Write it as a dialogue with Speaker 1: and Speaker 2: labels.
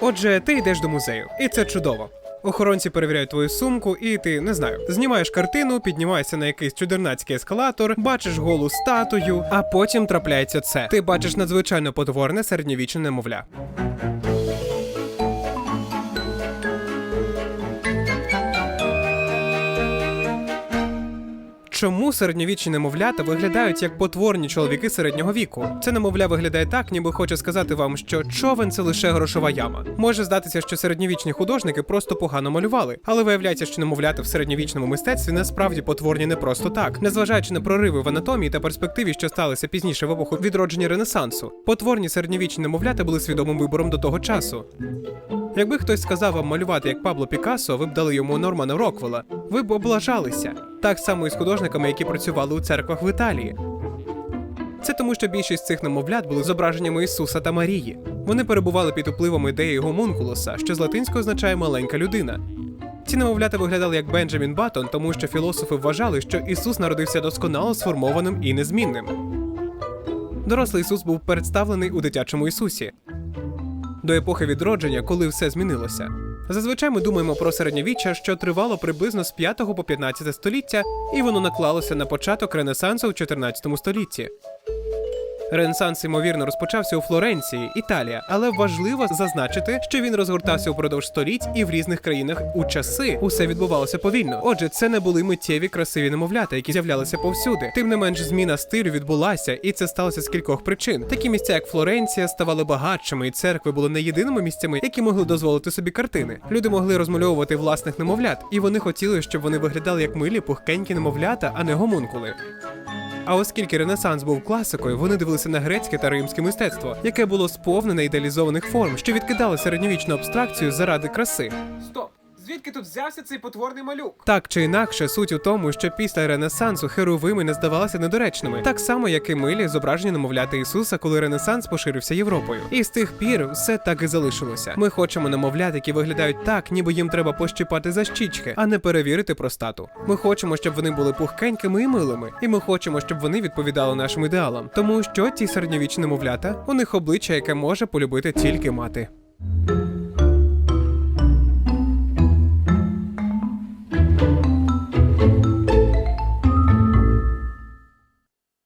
Speaker 1: Отже, ти йдеш до музею, і це чудово. Охоронці перевіряють твою сумку, і ти не знаю, знімаєш картину, піднімаєшся на якийсь чудернацький ескалатор, бачиш голу статую, а потім трапляється це. Ти бачиш надзвичайно потворне середньовічне немовля. Чому середньовічні немовлята виглядають як потворні чоловіки середнього віку? Це немовля виглядає так, ніби хоче сказати вам, що човен це лише грошова яма. Може здатися, що середньовічні художники просто погано малювали, але виявляється, що немовляти в середньовічному мистецтві насправді потворні не просто так, незважаючи на прориви в анатомії та перспективі, що сталися пізніше в епоху відродження Ренесансу. Потворні середньовічні немовлята були свідомим вибором до того часу. Якби хтось сказав вам малювати як Пабло Пікассо, ви б дали йому Нормана Роквелла. Ви б облажалися. Так само і з художниками, які працювали у церквах в Італії. Це тому, що більшість цих немовлят були зображеннями Ісуса та Марії. Вони перебували під впливом ідеї гомункулуса, що з латинського означає маленька людина. Ці немовлята виглядали як Бенджамін Баттон, тому що філософи вважали, що Ісус народився досконало сформованим і незмінним. Дорослий Ісус був представлений у дитячому Ісусі до епохи відродження, коли все змінилося. Зазвичай ми думаємо про середньовіччя, що тривало приблизно з 5 по 15 століття, і воно наклалося на початок Ренесансу в 14 столітті. Ренесанс, ймовірно, розпочався у Флоренції, Італія, але важливо зазначити, що він розгортався упродовж століть і в різних країнах у часи усе відбувалося повільно. Отже, це не були миттєві красиві немовлята, які з'являлися повсюди. Тим не менш, зміна стилю відбулася, і це сталося з кількох причин. Такі місця, як Флоренція, ставали багатшими, і церкви були не єдиними місцями, які могли дозволити собі картини. Люди могли розмальовувати власних немовлят, і вони хотіли, щоб вони виглядали як милі пухкенькі немовлята, а не гомункули. А оскільки Ренесанс був класикою, вони дивилися на грецьке та римське мистецтво, яке було сповнене ідеалізованих форм, що відкидали середньовічну абстракцію заради краси. Стоп! Звідки тут взявся цей потворний малюк? Так чи інакше, суть у тому, що після Ренесансу херовими не здавалися недоречними, так само як і милі зображення немовляти Ісуса, коли Ренесанс поширився Європою. І з тих пір все так і залишилося. Ми хочемо немовлят, які виглядають так, ніби їм треба пощипати за щічки, а не перевірити простату. Ми хочемо, щоб вони були пухкенькими і милими, і ми хочемо, щоб вони відповідали нашим ідеалам. Тому що ті середньовічні немовлята, у них обличчя, яке може полюбити тільки мати.